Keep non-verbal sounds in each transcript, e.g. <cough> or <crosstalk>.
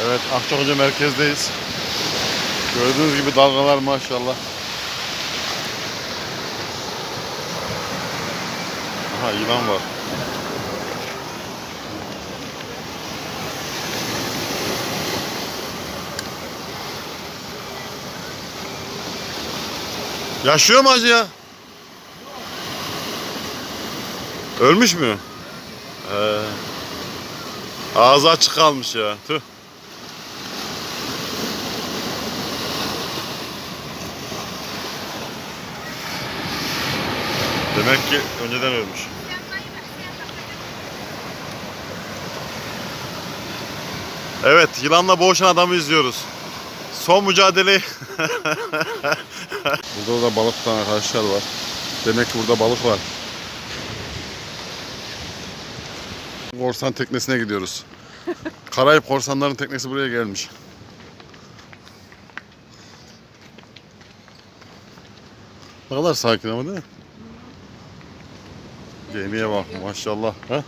Evet Akçakoca merkezdeyiz. Gördüğünüz gibi dalgalar maşallah. Aha yılan var. Yaşıyor mu acı ya? Ölmüş mü? Ee, ağzı açık kalmış ya. Tüh. Demek ki önceden ölmüş. Evet, yılanla boğuşan adamı izliyoruz. Son mücadeleyi. <laughs> burada da balık tutan arkadaşlar var. Demek ki burada balık var. Korsan teknesine gidiyoruz. Karayip korsanların teknesi buraya gelmiş. Ne kadar sakin ama değil mi? Gemiye bak maşallah. Ha?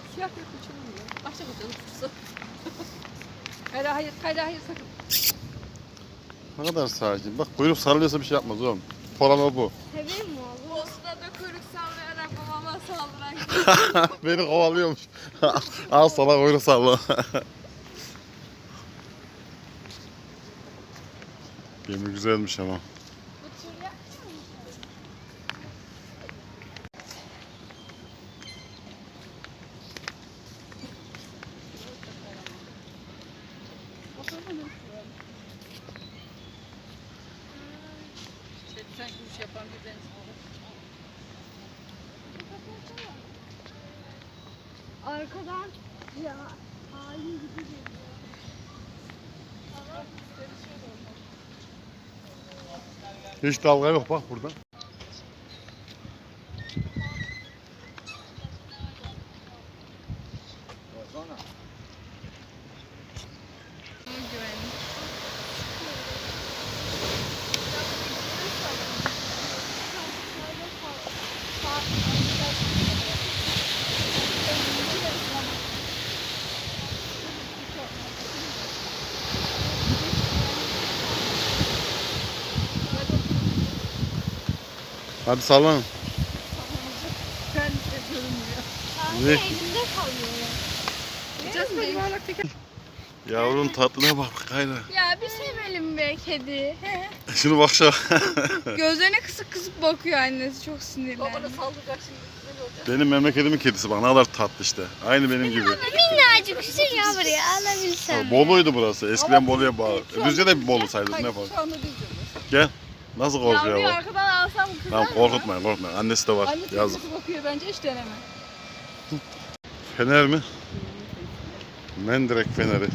Hayır hayır hayır hayır sakın. Ne kadar sakin. Bak kuyruk sarılıyorsa bir şey yapmaz oğlum. Korama bu. Seveyim mi oğlum? Olsun da kuyruk sallayarak babama saldıran <laughs> Beni kovalıyormuş. <laughs> Al sana kuyruk salla. <laughs> Gemi güzelmiş ama. Yapan bir deniz. Arkadan ya hain gibi geliyor. Hiç dalga yok bak burada. Hadi sallanın. Ben de görünmüyor. Kanka Ne? elimde kalıyor. Gideceğiz mi? Yuvarlak teker. Yavrun tatlına bak Kayra. Ya bir sevelim be kedi. Şunu bak şu. <laughs> Gözlerine kısık kısık bakıyor annesi çok sinirli. Babana saldıracak şimdi. Ne olacak? Benim memleketimin kedisi bak ne kadar tatlı işte. Aynı benim gibi. Minnacık küçük ya buraya alabilsem. Bolu'ydu burası. Eskiden Bolu'ya bağlı. Şu Düzce de bir Bolu sayılır ne Hayır yapalım. şu anda düzce Gel. Nasıl korkuyor Yavruyu bu? arkadan alsam kızar Tamam mı? korkutmayın korkutmayın. Annesi de var. Anne Yazık. teyzesi bakıyor bence hiç deneme. Fener mi? Mendirek feneri.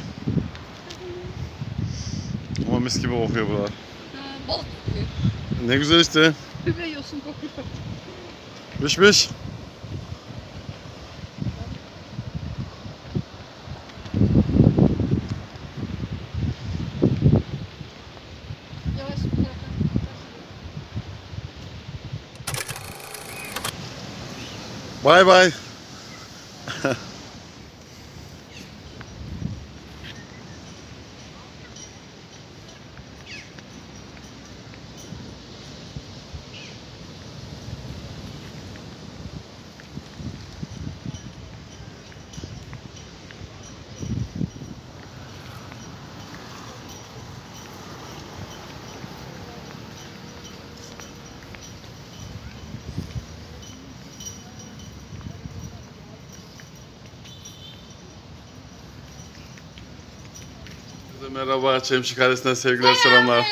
Ama mis gibi kokuyor buralar. Ha, balık kokuyor. Ne güzel işte. Gübre yosun kokuyor. Mış mış. Bye bye. <laughs> Merhaba Çemşik ailesinden sevgiler selamlar.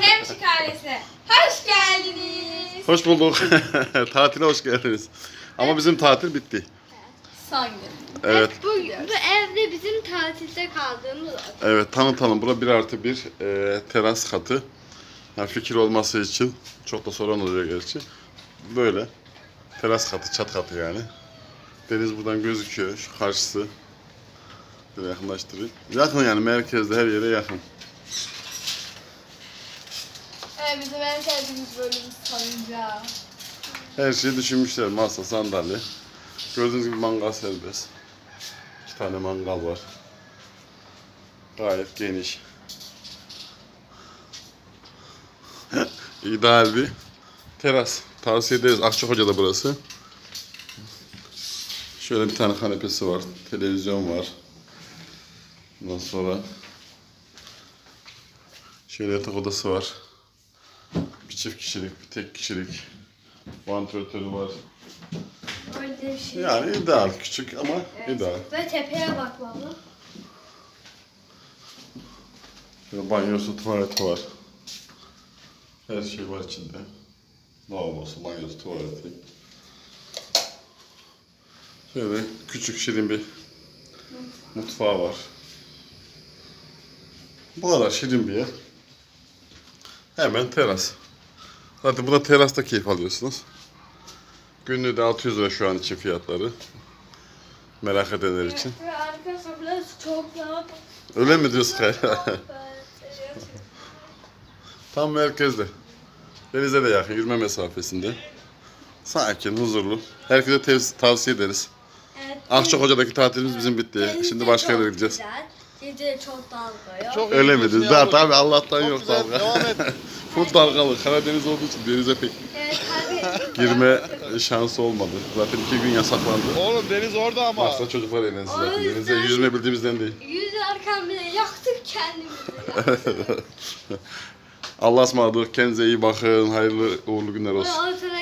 Hemşik ailesi. Hoş geldiniz. Hoş bulduk. <laughs> Tatile hoş geldiniz. Ama bizim tatil bitti. Son gün. Evet. Bu, bu evde bizim tatilde kaldığımız oda. Evet tanıtalım. Bura 1 artı 1 e, teras katı. Yani fikir olması için çok da sorun oluyor gerçi. Böyle. Teras katı, çat katı yani. Deniz buradan gözüküyor. Şu karşısı. Böyle yakınlaştırayım. Yakın yani merkezde her yere yakın. Evet bizim en sevdiğimiz bölüm salıncağı. Her şeyi düşünmüşler. Masa, sandalye. Gördüğünüz gibi mangal serbest. İki tane mangal var. Gayet geniş. <laughs> İdeal bir teras. Tavsiye ederiz. Akçakoca'da burası. Şöyle bir tane kanepesi var. Televizyon var. Ondan sonra şöyle yatak odası var. Bir çift kişilik, bir tek kişilik. Vantilatörü var. Öyle bir şey. Yani ideal. Küçük ama ideal. Ve tepeye bak baba. Şöyle banyosu, tuvaleti var. Her şey var içinde. Lavabosu, banyosu, tuvaleti. Şöyle küçük şirin bir mutfağı var. Bu kadar şirin bir yer. Hemen teras. Zaten burada terasta keyif alıyorsunuz. Günlüğü de 600 lira şu an için fiyatları. Merak edenler için. Öyle mi diyorsun Kaya? <laughs> Tam merkezde. Denize de yakın, yürüme mesafesinde. Sakin, huzurlu. Herkese tavsiye ederiz. Evet. Akçakoca'daki tatilimiz bizim bitti. Şimdi başka yere gideceğiz. Gece çok dalga yok. Çok Öyle iyi mi diyorsun diyorsun? ya Daha bu. tabii Allah'tan Çok yok güzel, dalga. Devam et. <laughs> Full dalgalı. Karadeniz olduğu için denize pek Evet tabii. <laughs> girme şansı olmadı. Zaten iki gün yasaklandı. Oğlum deniz orada ama. Mars'ta çocuklar eğlensin zaten. Denize yüzme bildiğimizden değil. Yüz arkam bile yaktık kendimizi. <laughs> Allah'a ısmarladık. Kendinize iyi bakın. Hayırlı uğurlu günler olsun. Orada